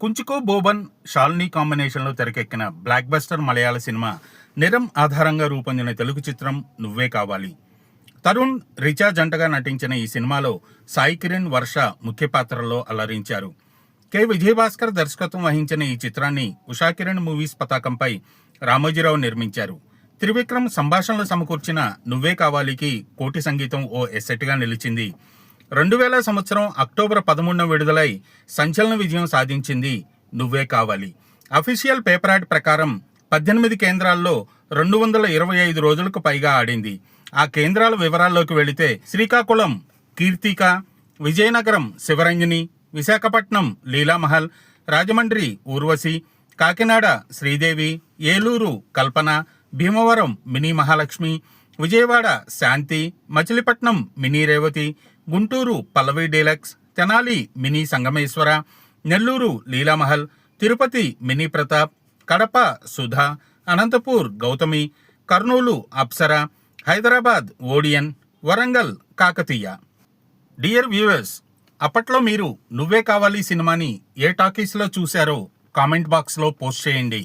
కుంచుకో బోబన్ షాల్నీ కాంబినేషన్లో తెరకెక్కిన blockbuster మలయాళ cinema Niram ఆధారంగా రూపొందిన తెలుగు చిత్రం నువ్వే కావాలి. తరుణ్ రిచా జంటగా నటించిన ఈ సినిమాలో సాయి కిరణ్ వర్ష ముఖ్య పాత్రల్లో అలరించారు. కె. విజయభాస్కర్ దర్శకత్వం వహించిన ఈ చిత్రాన్ని ఉషా కిరణ్ మూవీస్ పతాకంపై రామోజీరావు నిర్మించారు. త్రివిక్రమ్ సంభాషణలు సమకూర్చిన నువ్వే కావాలికి కోటి సంగీతం ఓ ఎసెట్గా నిలిచింది. రెండు వేల సంవత్సరం అక్టోబర్ పదమూడున విడుదలై సంచలన విజయం సాధించింది నువ్వే కావాలి. అఫీషియల్ పేపర్ యాడ్ ప్రకారం పద్దెనిమిది కేంద్రాల్లో రెండు వందల ఇరవై ఐదు రోజులకు పైగా ఆడింది. ఆ కేంద్రాల వివరాల్లోకి వెళితే Srikakulam Keerthika Vizianagaram Sivaranjani Visakhapatnam Leelamahal Rajahmundry Urvashi Kakinada Sridevi Eluru Kalpana Bhimavaram mini Mahalakshmi Vijayawada Shanti Machilipatnam mini Revathi Guntur Pallavi deluxe Tenali mini Sangameswara Nellore Leelamahal Tirupati mini Pratap Kadapa Sudha Anantapur Gautami Kurnool Apsara Hyderabad Odeon Warangal Kakatiya. Dear viewers అప్పట్లో మీరు నువ్వే కావాలి సినిమాని ఏ టాకీస్లో చూశారో comment బాక్స్లో post చేయండి.